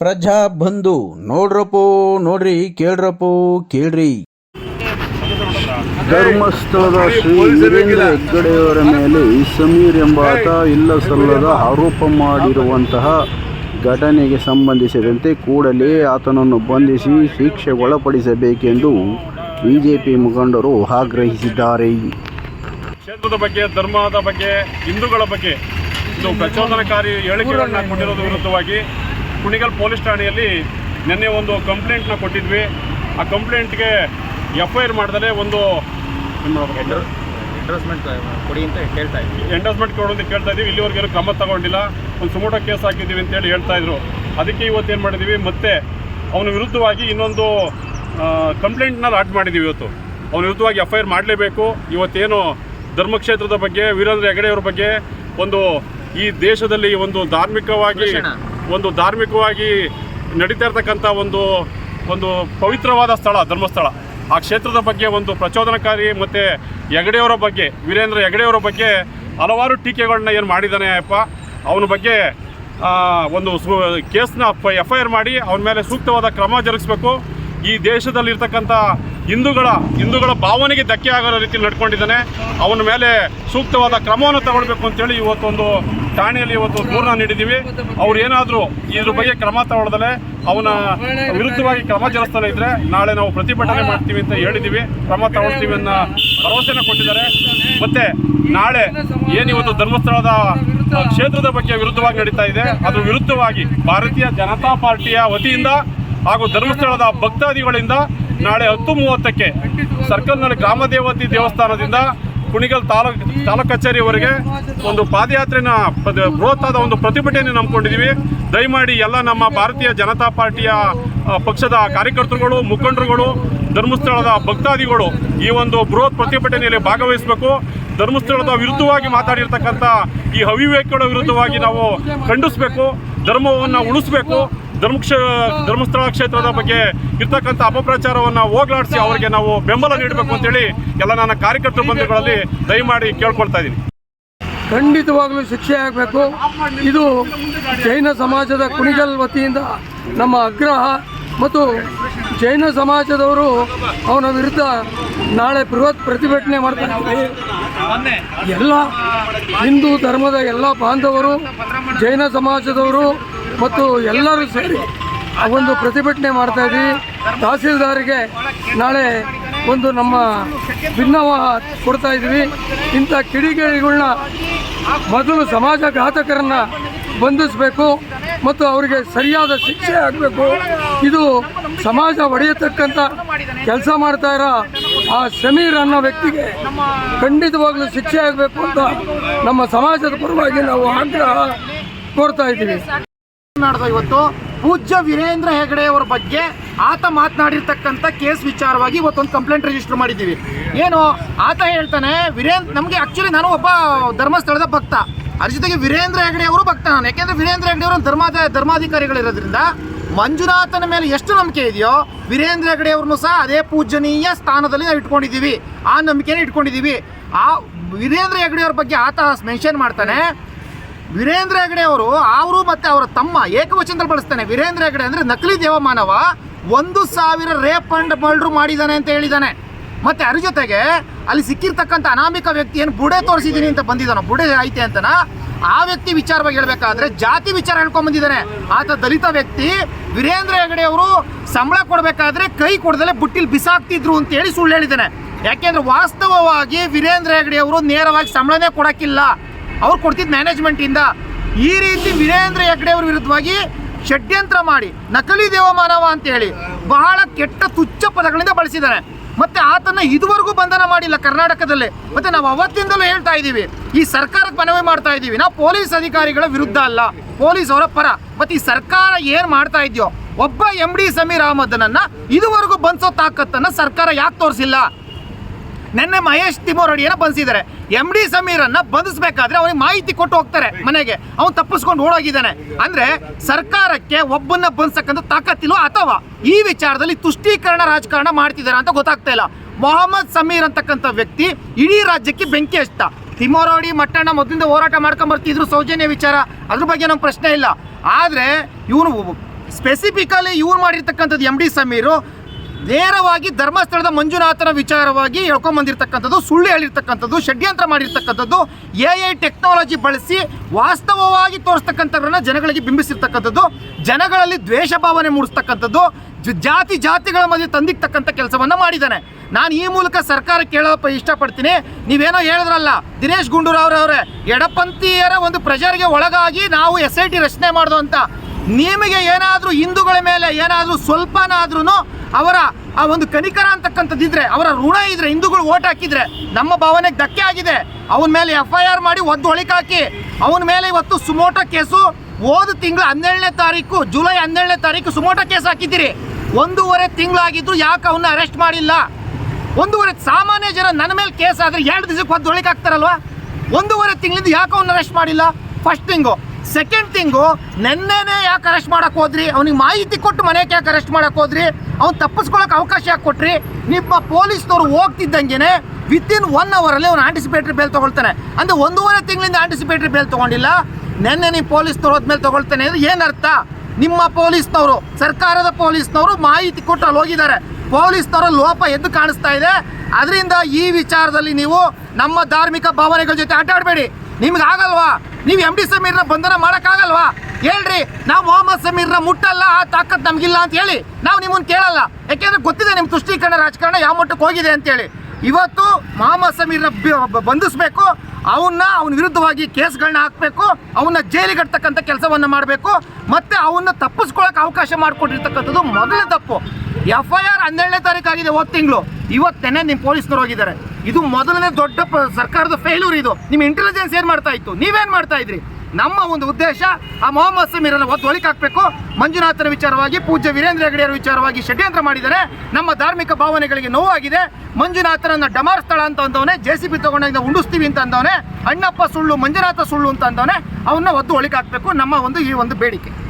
ಪ್ರಜಾ ಬಂಧು ನೋಡ್ರಪ್ಪೋ ನೋಡ್ರಿ ಕೇಳ್ರಪ್ಪೋ ಕೇಳ್ರಿ. ಧರ್ಮಸ್ಥಳದ ಶ್ರೀ ವೀರೇಂದ್ರ ಹೆಗ್ಗಡೆಯವರ ಮೇಲೆ ಸಮೀರ್ ಎಂಬಾತ ಇಲ್ಲ ಸಲ್ಲದ ಆರೋಪ ಮಾಡಿರುವಂತಹ ಘಟನೆಗೆ ಸಂಬಂಧಿಸಿದಂತೆ ಕೂಡಲೇ ಆತನನ್ನು ಬಂಧಿಸಿ ಶಿಕ್ಷೆ ಒಳಪಡಿಸಬೇಕೆಂದು ಬಿಜೆಪಿ ಮುಖಂಡರು ಆಗ್ರಹಿಸಿದ್ದಾರೆ. ಕ್ಷೇತ್ರದ ಬಗ್ಗೆ ಧರ್ಮದ ಬಗ್ಗೆ ಹಿಂದೂಗಳ ಬಗ್ಗೆ ಪ್ರಚೋದನಕಾರಿ ಹೇಳಿಕೆಗಳನ್ನು ಕೊಟ್ಟಿರೋದ್ರ ವಿರುದ್ಧವಾಗಿ ಕುಣಿಗಲ್ ಪೊಲೀಸ್ ಠಾಣೆಯಲ್ಲಿ ನಿನ್ನೆ ಒಂದು ಕಂಪ್ಲೇಂಟ್ನ ಕೊಟ್ಟಿದ್ವಿ. ಆ ಕಂಪ್ಲೇಂಟ್ಗೆ ಎಫ್ ಐ ಆರ್ ಮಾಡಿದರೆ ಒಂದು ಎಂಡೋಸ್ಮೆಂಟ್ ಕೊಡಿ ಅಂತ ಹೇಳ್ತಾ ಇದ್ವಿ. ಎಂಡೋಸ್ಮೆಂಟ್ ಕೊಡು ಅಂತ ಕೇಳ್ತಾ ಇದ್ದೀವಿ. ಇಲ್ಲಿವರೆಗೆ ಏನು ಕ್ರಮ ತಗೊಂಡಿಲ್ಲ. ಒಂದು ಸುಮೋಟೋ ಕೇಸ್ ಹಾಕಿದ್ದೀವಿ ಅಂತೇಳಿ ಹೇಳ್ತಾ ಇದ್ರು. ಅದಕ್ಕೆ ಇವತ್ತು ಏನು ಮಾಡಿದ್ದೀವಿ ಮತ್ತೆ ಅವನ ವಿರುದ್ಧವಾಗಿ ಇನ್ನೊಂದು ಕಂಪ್ಲೇಂಟ್ನ ಲಾಟ್ ಮಾಡಿದ್ದೀವಿ ಇವತ್ತು. ಅವನ ವಿರುದ್ಧವಾಗಿ ಎಫ್ ಐ ಆರ್ ಮಾಡಲೇಬೇಕು. ಇವತ್ತೇನು ಧರ್ಮಕ್ಷೇತ್ರದ ಬಗ್ಗೆ ವೀರೇಂದ್ರ ಹೆಗಡೆಯವ್ರ ಬಗ್ಗೆ ಒಂದು ಈ ದೇಶದಲ್ಲಿ ಒಂದು ಧಾರ್ಮಿಕವಾಗಿ. ಒಂದು ಧಾರ್ಮಿಕವಾಗಿ ನಡೀತಾ ಇರ್ತಕ್ಕಂಥ ಒಂದು ಒಂದು ಪವಿತ್ರವಾದ ಸ್ಥಳ, ಧರ್ಮಸ್ಥಳ. ಆ ಕ್ಷೇತ್ರದ ಬಗ್ಗೆ ಒಂದು ಪ್ರಚೋದನಕಾರಿ ಮತ್ತು ಹೆಗಡೆಯವರ ಬಗ್ಗೆ, ವೀರೇಂದ್ರ ಹೆಗಡೆಯವರ ಬಗ್ಗೆ ಹಲವಾರು ಟೀಕೆಗಳನ್ನ ಏನು ಮಾಡಿದ್ದಾನೆ ಅಪ್ಪ ಅವನ ಬಗ್ಗೆ ಒಂದು ಸು, ಕೇಸ್ನ ಎಫ್ ಐ ಆರ್ ಮಾಡಿ ಅವನ ಮೇಲೆ ಸೂಕ್ತವಾದ ಕ್ರಮ ಜರುಗಿಸಬೇಕು. ಈ ದೇಶದಲ್ಲಿರ್ತಕ್ಕಂಥ ಹಿಂದೂಗಳ ಹಿಂದೂಗಳ ಭಾವನೆಗೆ ಧಕ್ಕೆ ಆಗೋ ರೀತಿ ನಡ್ಕೊಂಡಿದ್ದಾನೆ. ಅವನ ಮೇಲೆ ಸೂಕ್ತವಾದ ಕ್ರಮವನ್ನು ತಗೊಳ್ಬೇಕು ಅಂತೇಳಿ ಇವತ್ತೊಂದು ಠಾಣೆಯಲ್ಲಿ ಇವತ್ತು ದೂರನ್ನ ನೀಡಿದ್ದೀವಿ. ಅವ್ರು ಏನಾದರೂ ಇದ್ರ ಬಗ್ಗೆ ಕ್ರಮ ತಗೊಳ್ದಲೆ ಅವನ ವಿರುದ್ಧವಾಗಿ ಕ್ರಮ ಜರುಗಿಸ್ತಾನೆ ಇದ್ರೆ ನಾಳೆ ನಾವು ಪ್ರತಿಭಟನೆ ಮಾಡ್ತೀವಿ ಅಂತ ಹೇಳಿದ್ದೀವಿ. ಕ್ರಮ ತಗೊಳ್ತೀವಿ ಅನ್ನೋ ಭರವಸೆನ ಕೊಟ್ಟಿದ್ದಾರೆ. ಮತ್ತೆ ನಾಳೆ ಏನಿವತ್ತು ಧರ್ಮಸ್ಥಳದ ಕ್ಷೇತ್ರದ ಬಗ್ಗೆ ವಿರುದ್ಧವಾಗಿ ನಡೀತಾ ಇದೆ. ಅದ್ರ ವಿರುದ್ಧವಾಗಿ ಭಾರತೀಯ ಜನತಾ ಪಾರ್ಟಿಯ ವತಿಯಿಂದ ಹಾಗೂ ಧರ್ಮಸ್ಥಳದ ಭಕ್ತಾದಿಗಳಿಂದ ನಾಳೆ ಹತ್ತು ಮೂವತ್ತಕ್ಕೆ ಸರ್ಕಲ್ನಲ್ಲಿ ಗ್ರಾಮ ದೇವತಿ ದೇವಸ್ಥಾನದಿಂದ ಕುಣಿಗಲ್ ತಾಲೂಕ್ ತಾಲೂಕ್ ಕಚೇರಿವರೆಗೆ ಒಂದು ಪಾದಯಾತ್ರೆನ ಬೃಹತ್ ಆದ ಒಂದು ಪ್ರತಿಭಟನೆ ನಂಬ್ಕೊಂಡಿದ್ದೀವಿ. ದಯಮಾಡಿ ಎಲ್ಲ ನಮ್ಮ ಭಾರತೀಯ ಜನತಾ ಪಾರ್ಟಿಯ ಪಕ್ಷದ ಕಾರ್ಯಕರ್ತರುಗಳು, ಮುಖಂಡರುಗಳು, ಧರ್ಮಸ್ಥಳದ ಭಕ್ತಾದಿಗಳು ಈ ಒಂದು ಬೃಹತ್ ಪ್ರತಿಭಟನೆಯಲ್ಲಿ ಭಾಗವಹಿಸಬೇಕು. ಧರ್ಮಸ್ಥಳದ ವಿರುದ್ಧವಾಗಿ ಮಾತಾಡಿರ್ತಕ್ಕಂಥ ಈ ಅವಿವೇಕಗಳ ವಿರುದ್ಧವಾಗಿ ನಾವು ಖಂಡಿಸಬೇಕು. ಧರ್ಮವನ್ನು ಉಳಿಸ್ಬೇಕು ಧರ್ಮಕ್ಷ ಧರ್ಮಸ್ಥಳ ಕ್ಷೇತ್ರದ ಬಗ್ಗೆ ಇರ್ತಕ್ಕಂಥ ಅಪಪ್ರಚಾರವನ್ನು ಹೋಗ್ಲಾಡಿಸಿ ಅವರಿಗೆ ನಾವು ಬೆಂಬಲ ನೀಡಬೇಕು ಅಂತೇಳಿ ಎಲ್ಲ ನನ್ನ ಕಾರ್ಯಕರ್ತರ ಬಂಧುಗಳಲ್ಲಿ ದಯಮಾಡಿ ಕೇಳ್ಕೊಳ್ತಾ ಇದ್ದೀನಿ. ಖಂಡಿತವಾಗಲೂ ಶಿಕ್ಷೆ ಆಗಬೇಕು. ಇದು ಜೈನ ಸಮಾಜದ ಕುಣಿಗಲ್ ವತಿಯಿಂದ ನಮ್ಮ ಆಗ್ರಹ ಮತ್ತು ಜೈನ ಸಮಾಜದವರು ಅವನ ವಿರುದ್ಧ ನಾಳೆ ಬೃಹತ್ ಪ್ರತಿಭಟನೆ ಮಾಡ್ತಾರೆ. ಎಲ್ಲ ಹಿಂದೂ ಧರ್ಮದ ಎಲ್ಲ ಬಾಂಧವರು ಜೈನ ಸಮಾಜದವರು ಮತ್ತು ಎಲ್ಲರೂ ಸೇರಿ ಒಂದು ಪ್ರತಿಭಟನೆ ಮಾಡ್ತಾ ಇದ್ದೀವಿ. ತಹಸೀಲ್ದಾರಿಗೆ ನಾಳೆ ಒಂದು ನಮ್ಮ ಭಿನ್ನವ ಕೊಡ್ತಾ ಇದ್ದೀವಿ. ಇಂಥ ಕಿಡಿಗೇಡಿಗಳನ್ನ ಮೊದಲು ಸಮಾಜ ಘಾತಕರನ್ನ ಬಂಧಿಸಬೇಕು ಮತ್ತು ಅವರಿಗೆ ಸರಿಯಾದ ಶಿಕ್ಷೆ ಆಗಬೇಕು. ಇದು ಸಮಾಜ ಒಡೆಯತಕ್ಕಂಥ ಕೆಲಸ ಮಾಡ್ತಾ ಇರೋ ಆ ಸಮೀರ್ ಅನ್ನೋ ವ್ಯಕ್ತಿಗೆ ಖಂಡಿತವಾಗ್ಲೂ ಶಿಕ್ಷೆ ಆಗಬೇಕು ಅಂತ ನಮ್ಮ ಸಮಾಜದ ಪರವಾಗಿ ನಾವು ಆಗ್ರಹ ಕೋರ್ತಾ ಇದ್ದೀವಿ. ಮಾತಾಡ್ದ ಇವತ್ತು ಪೂಜ್ಯ ವೀರೇಂದ್ರ ಹೆಗಡೆ ಅವರ ಬಗ್ಗೆ ಆತ ಮಾತನಾಡಿರ್ತಕ್ಕಂಥ ಕೇಸ್ ವಿಚಾರವಾಗಿ ಇವತ್ತೊಂದು ಕಂಪ್ಲೇಂಟ್ ರಿಜಿಸ್ಟರ್ ಮಾಡಿದ್ದೀವಿ. ಏನು, ಆತ ಹೇಳ್ತಾನೆ ವೀರೇಂದ್ರ ನಮಗೆ ಆಕ್ಚುಲಿ ನಾನು ಒಬ್ಬ ಧರ್ಮಸ್ಥಳದ ಭಕ್ತ. ಅದ್ರ ಜೊತೆಗೆ ವೀರೇಂದ್ರ ಹೆಗಡೆ ಅವರು ಭಕ್ತ ನಾನು. ಯಾಕೆಂದ್ರೆ ವೀರೇಂದ್ರ ಹೆಗಡೆ ಅವರು ಧರ್ಮಾದ, ಧರ್ಮಾಧಿಕಾರಿಗಳಿರೋದ್ರಿಂದ ಮಂಜುನಾಥನ ಮೇಲೆ ಎಷ್ಟು ನಂಬಿಕೆ ಇದೆಯೋ, ವೀರೇಂದ್ರ ಹೆಗಡೆ ಅವ್ರನ್ನು ಸಹ ಅದೇ ಪೂಜನೀಯ ಸ್ಥಾನದಲ್ಲಿ ನಾವು ಇಟ್ಕೊಂಡಿದ್ದೀವಿ. ಆ ನಂಬಿಕೆನ ಇಟ್ಕೊಂಡಿದ್ದೀವಿ. ಆ ವೀರೇಂದ್ರ ಹೆಗಡೆ ಅವ್ರ ಬಗ್ಗೆ ಆತ ಮೆನ್ಷನ್ ಮಾಡ್ತಾನೆ. ವೀರೇಂದ್ರ ಹೆಗಡೆ ಅವರು ಅವರು ಮತ್ತೆ ಅವರ ತಮ್ಮ ಏಕವಚನದಲ್ಲಿ ಬಳಸ್ತಾನೆ. ವೀರೇಂದ್ರ ಹೆಗಡೆ ಅಂದ್ರೆ ನಕಲಿ ದೇವಮಾನವ, ಒಂದು ಸಾವಿರ ರೇಪ್ ಅಂಡ್ ಮರ್ಡ್ರು ಮಾಡಿದ್ದಾನೆ ಅಂತ ಹೇಳಿದ್ದಾನೆ ಮತ್ತೆ ಅದ್ರ ಜೊತೆಗೆ ಅಲ್ಲಿ ಸಿಕ್ಕಿರ್ತಕ್ಕಂಥ ಅನಾಮಿಕ ವ್ಯಕ್ತಿ ಏನು ಬುಡೆ ತೋರಿಸಿದ್ದೀನಿ ಅಂತ ಬಂದಿದ್ದಾನೆ, ಬುಡೆ ಐತೆ ಅಂತನ, ಆ ವ್ಯಕ್ತಿ ವಿಚಾರವಾಗಿ ಹೇಳಬೇಕಾದ್ರೆ ಜಾತಿ ವಿಚಾರ ಹೇಳ್ಕೊಂಡ್ ಬಂದಿದ್ದಾನೆ. ಆತ ದಲಿತ ವ್ಯಕ್ತಿ, ವೀರೇಂದ್ರ ಹೆಗಡೆ ಅವರು ಸಂಬಳ ಕೊಡಬೇಕಾದ್ರೆ ಕೈ ಕೊಡದಲೆ ಬುಟ್ಟಿಲಿ ಬಿಸಾಕ್ತಿದ್ರು ಅಂತ ಹೇಳಿ ಸುಳ್ಳು ಹೇಳಿದ್ದಾನೆ. ಯಾಕೆಂದ್ರೆ ವಾಸ್ತವವಾಗಿ ವೀರೇಂದ್ರ ಹೆಗಡೆ ಅವರು ನೇರವಾಗಿ ಸಂಬಳನೇ ಕೊಡಕ್ಕಿಲ್ಲ. ಅವ್ರು ಕೊಡ್ತಿದ್ದ ಮ್ಯಾನೇಜ್ಮೆಂಟಿಂದ ಈ ರೀತಿ ವೀರೇಂದ್ರ ಹೆಗ್ಡೆ ಅವ್ರ ವಿರುದ್ಧವಾಗಿ ಷಡ್ಯಂತ್ರ ಮಾಡಿ, ನಕಲಿ ದೇವಮಾನವ ಅಂತೇಳಿ ಬಹಳ ಕೆಟ್ಟ ತುಚ್ಛ ಪದಗಳಿಂದ ಬಳಸಿದ್ದಾರೆ. ಮತ್ತೆ ಆತನ ಇದುವರೆಗೂ ಬಂಧನ ಮಾಡಿಲ್ಲ ಕರ್ನಾಟಕದಲ್ಲಿ. ಮತ್ತೆ ನಾವು ಅವತ್ತಿಂದಲೂ ಹೇಳ್ತಾ ಇದ್ದೀವಿ, ಈ ಸರ್ಕಾರಕ್ಕೆ ಮನವಿ ಮಾಡ್ತಾ ಇದ್ದೀವಿ. ನಾವು ಪೊಲೀಸ್ ಅಧಿಕಾರಿಗಳ ವಿರುದ್ಧ ಅಲ್ಲ, ಪೊಲೀಸ್ ಅವರ ಪರ. ಮತ್ತೆ ಈ ಸರ್ಕಾರ ಏನು ಮಾಡ್ತಾ ಇದೆಯೋ, ಒಬ್ಬ ಎಂ ಡಿ ಸಮೀರ್ ಅಹಮದ್ನನ್ನ ಇದುವರೆಗೂ ಬಂಧಿಸೋ ತಾಕತ್ತನ್ನು ಸರ್ಕಾರ ಯಾಕೆ ತೋರಿಸಿಲ್ಲ? ನಿನ್ನೆ ಮಹೇಶ್ ತಿಮೋರಡಿಯನ್ನ ಬಂಧಿಸಿದ್ದಾರೆ. ಎಂ ಡಿ ಸಮೀರನ್ನ ಬಂಧಿಸಬೇಕಾದ್ರೆ ಅವನಿಗೆ ಮಾಹಿತಿ ಕೊಟ್ಟು ಹೋಗ್ತಾರೆ ಮನೆಗೆ. ಅವನು ತಪ್ಪಿಸ್ಕೊಂಡು ಓಡೋಗಿದ್ದಾನೆ. ಅಂದ್ರೆ ಸರ್ಕಾರಕ್ಕೆ ಒಬ್ಬನ್ನ ಬಂಧಿಸಕ್ಕಂತ ತಾಕತ್ತಿಲ್ಲ ಅಥವಾ ಈ ವಿಚಾರದಲ್ಲಿ ತುಷ್ಟೀಕರಣ ರಾಜಕಾರಣ ಮಾಡ್ತಿದ್ದಾರೆ ಅಂತ ಗೊತ್ತಾಗ್ತಾ ಇಲ್ಲ. ಮೊಹಮ್ಮದ್ ಸಮೀರ್ ಅಂತಕ್ಕಂಥ ವ್ಯಕ್ತಿ ಇಡೀ ರಾಜ್ಯಕ್ಕೆ ಬೆಂಕಿ ಹಚ್ತ. ತಿಮೋರಡಿ ಮಟ್ಟಣ್ಣ ಮೊದಲಿಂದ ಹೋರಾಟ ಮಾಡ್ಕೊಂಡ್ ಬರ್ತಿದ್ರು ಸೌಜನ್ಯ ವಿಚಾರ. ಅದ್ರ ಬಗ್ಗೆ ನಮ್ಗೆ ಪ್ರಶ್ನೆ ಇಲ್ಲ. ಆದ್ರೆ ಇವನು ಸ್ಪೆಸಿಫಿಕಲಿ ಇವ್ರು ಮಾಡಿರ್ತಕ್ಕಂಥದ್ದು ಎಂ ಡಿ ಸಮೀರು. ನೇರವಾಗಿ ಧರ್ಮಸ್ಥಳದ ಮಂಜುನಾಥನ ವಿಚಾರವಾಗಿ ಹೇಳ್ಕೊಂಬಂದಿರ್ತಕ್ಕಂಥದ್ದು ಸುಳ್ಳು ಹೇಳಿರ್ತಕ್ಕಂಥದ್ದು, ಷಡ್ಯಂತ್ರ ಮಾಡಿರ್ತಕ್ಕಂಥದ್ದು ಎ ಐ ಟೆಕ್ನಾಲಜಿ ಬಳಸಿ ವಾಸ್ತವವಾಗಿ ತೋರಿಸ್ತಕ್ಕಂಥವ್ರನ್ನ ಜನಗಳಿಗೆ ಬಿಂಬಿಸಿರ್ತಕ್ಕಂಥದ್ದು, ಜನಗಳಲ್ಲಿ ದ್ವೇಷ ಭಾವನೆ ಮೂಡಿಸ್ತಕ್ಕಂಥದ್ದು ಜಾತಿ ಜಾತಿಗಳ ಮಧ್ಯೆ ತಂದಿಕ್ತಕ್ಕಂಥ ಕೆಲಸವನ್ನ ಮಾಡಿದ್ದಾನೆ. ನಾನು ಈ ಮೂಲಕ ಸರ್ಕಾರ ಕೇಳೋ ಇಷ್ಟಪಡ್ತೀನಿ. ನೀವೇನೋ ಹೇಳಿದ್ರಲ್ಲ, ದಿನೇಶ್ ಗುಂಡೂರಾವ್ ಅವರೇ, ಎಡಪಂಥೀಯರ ಒಂದು ಪ್ರೆಷರ್ಗೆ ಒಳಗಾಗಿ ನಾವು ಎಸ್ ಐ ಟಿ ರಚನೆ ಮಾಡೋದು ಅಂತ. ನಿಮಗೆ ಏನಾದರೂ ಹಿಂದೂಗಳ ಮೇಲೆ ಏನಾದರೂ ಸ್ವಲ್ಪನಾದ್ರೂ ಅವರ ಆ ಒಂದು ಕನಿಕರ ಅಂತಕ್ಕಂಥದ್ದಿದ್ರೆ, ಅವರ ಋಣ ಇದ್ರೆ, ಹಿಂದೂಗಳು ಓಟ್ ಹಾಕಿದ್ರೆ, ನಮ್ಮ ಭಾವನೆಗೆ ಧಕ್ಕೆ ಆಗಿದೆ. ಅವನ ಮೇಲೆ ಎಫ್ ಐ ಆರ್ ಮಾಡಿ ಒದ್ದು ಹೊಳಿಕಾಕಿ ಅವನ ಮೇಲೆ ಇವತ್ತು ಸುಮೋಟ ಕೇಸು, ಹೋದ ತಿಂಗಳು ಹನ್ನೆರಡನೇ ತಾರೀಕು, ಜುಲೈ ಹನ್ನೆರಡನೇ ತಾರೀಕು ಸುಮೋಟ ಕೇಸ್ ಹಾಕಿದ್ದೀರಿ. ಒಂದೂವರೆ ತಿಂಗಳಾಗಿದ್ರು ಯಾಕೆ ಅವನ್ನ ಅರೆಸ್ಟ್ ಮಾಡಿಲ್ಲ? ಒಂದೂವರೆ, ಸಾಮಾನ್ಯ ಜನ ನನ್ನ ಮೇಲೆ ಕೇಸ್ ಆದರೆ ಎರಡು ದಿವಸಕ್ಕೆ ಒದ್ದು ಹೊಳಿಕೆ ಹಾಕ್ತಾರಲ್ವಾ? ಒಂದೂವರೆ ತಿಂಗಳಿಂದ ಯಾಕೆ ಅವನ್ನ ಅರೆಸ್ಟ್ ಮಾಡಿಲ್ಲ? First thing. ಸೆಕೆಂಡ್ ತಿಂಗು, ನೆನ್ನೆನೇ ಯಾಕೆ ಅರೆಸ್ಟ್ ಮಾಡಕ್ಕೆ ಹೋದ್ರಿ? ಅವ್ನಿಗೆ ಮಾಹಿತಿ ಕೊಟ್ಟು ಮನೆಗೆ ಯಾಕೆ ಅರೆಸ್ಟ್ ಮಾಡಕ್ಕೆ ಹೋದ್ರಿ? ಅವ್ನು ತಪ್ಪಿಸ್ಕೊಳ್ಳೋಕೆ ಅವಕಾಶ ಯಾಕೆ ಕೊಟ್ರಿ, ನಿಮ್ಮ ಪೊಲೀಸ್ನವ್ರು ಹೋಗ್ತಿದ್ದಂಗೆ ವಿತ್ ಇನ್ ಒನ್ ಅವರಲ್ಲಿ ಅವ್ನು ಆಂಟಿಸಿಪೇಟ್ರಿ ಬೇಲ್ ತೊಗೊಳ್ತಾನೆ. ಅಂದರೆ ಒಂದೂವರೆ ತಿಂಗಳಿಂದ ಆಂಟಿಸಿಪೇಟ್ರಿ ಬೇಲ್ ತೊಗೊಂಡಿಲ್ಲ. ನೆನ್ನೆ ನೀವು ಪೊಲೀಸ್ನವ್ರು ಹೋದ್ಮೇಲೆ ತೊಗೊಳ್ತಾನೆ ಅಂದರೆ ಏನರ್ಥ ನಿಮ್ಮ ಪೊಲೀಸ್ನವರು, ಸರ್ಕಾರದ ಪೊಲೀಸ್ನವರು ಮಾಹಿತಿ ಕೊಟ್ಟು ಅಲ್ಲಿ ಹೋಗಿದ್ದಾರೆ. ಪೊಲೀಸ್ನವರ ಲೋಪ ಎದ್ದು ಕಾಣಿಸ್ತಾ ಇದೆ. ಅದರಿಂದ ಈ ವಿಚಾರದಲ್ಲಿ ನೀವು ನಮ್ಮ ಧಾರ್ಮಿಕ ಭಾವನೆಗಳ ಜೊತೆ ಆಟ ಆಡಬೇಡಿ ನಿಮ್ಗೆ ಆಗಲ್ವಾ? ನೀವು ಎಂ ಡಿ ಸಮೀರ್ನ ಬಂಧನ ಮಾಡೋಕ್ಕಾಗಲ್ವಾ? ಹೇಳ್ರಿ, ನಾವು ಮೊಹಮ್ಮದ್ ಸಮೀರ್ನ ಮುಟ್ಟಲ್ಲ, ಆ ತಾಕತ್ ನಮಗಿಲ್ಲ ಅಂತ ಹೇಳಿ. ನಾವು ನಿಮ್ಮನ್ನು ಕೇಳಲ್ಲ. ಯಾಕೆಂದ್ರೆ ಗೊತ್ತಿದೆ ನಿಮ್ಮ ತುಷ್ಟೀಕರಣ ರಾಜಕಾರಣ ಯಾವ ಮಟ್ಟಕ್ಕೆ ಹೋಗಿದೆ ಅಂತೇಳಿ ಇವತ್ತು ಮೊಹಮ್ಮದ್ ಸಮೀರ್ನ ಬಂಧಿಸಬೇಕು ಅವನ್ನ ಅವನ ವಿರುದ್ಧವಾಗಿ ಕೇಸ್ಗಳನ್ನ ಹಾಕಬೇಕು ಅವನ್ನ ಜೈಲಿಗೆ ಕೆಲಸವನ್ನು ಕೆಲಸವನ್ನ ಮಾಡಬೇಕು, ಮತ್ತೆ ಅವನ್ನ ತಪ್ಪಿಸ್ಕೊಳ್ಳೋಕೆ ಅವಕಾಶ ಮಾಡಿಕೊಟ್ಟಿರ್ತಕ್ಕಂಥದ್ದು ಮೊದಲನೇ ತಪ್ಪು. ಎಫ್ ಐ ಆರ್ ಹನ್ನೆರಡನೇ ತಾರೀಕು ಆಗಿದೆ ಹೋದ ತಿಂಗಳು. ಇವತ್ತೇನೆ ನಿಮ್ಮ ಪೊಲೀಸ್ನವ್ರು ಹೋಗಿದ್ದಾರೆ. ಇದು ಮೊದಲನೇ ದೊಡ್ಡ ಸರ್ಕಾರದ ಫೇಲ್ಯೂರ್ ಇದು. ನಿಮ್ಮ ಇಂಟೆಲಿಜೆನ್ಸ್ ಏನು ಮಾಡ್ತಾ ಇತ್ತು? ನೀವೇನು ಮಾಡ್ತಾ ಇದ್ರಿ? ನಮ್ಮ ಒಂದು ಉದ್ದೇಶ, ಆ ಮೊಹಮ್ಮದ್ ಸಮೀರನ್ನ ಒದ್ದು ಒಳಿಕ್ ಮಂಜುನಾಥರ ವಿಚಾರವಾಗಿ, ಪೂಜ್ಯ ವೀರೇಂದ್ರ ಹೆಗಡೆಯರ ವಿಚಾರವಾಗಿ ಷಡ್ಯಂತ್ರ ಮಾಡಿದರೆ ನಮ್ಮ ಧಾರ್ಮಿಕ ಭಾವನೆಗಳಿಗೆ ನೋವಾಗಿದೆ. ಮಂಜುನಾಥನನ್ನ ಡಮಾರ್ ಸ್ಥಳ ಅಂತ ಅಂದವನೇ ಜೆ ಸಿ ಬಿ ಉಂಡಿಸ್ತೀವಿ ಅಂತ ಅಂದವನೇ, ಅಣ್ಣಪ್ಪ ಸುಳ್ಳು, ಮಂಜುನಾಥ ಸುಳ್ಳು ಅಂತ ಅಂದವನೇ, ಅವನ್ನ ಒದ್ದು ಒಳಿಕ್ ಹಾಕಬೇಕು ನಮ್ಮ ಒಂದು ಈ ಒಂದು ಬೇಡಿಕೆ.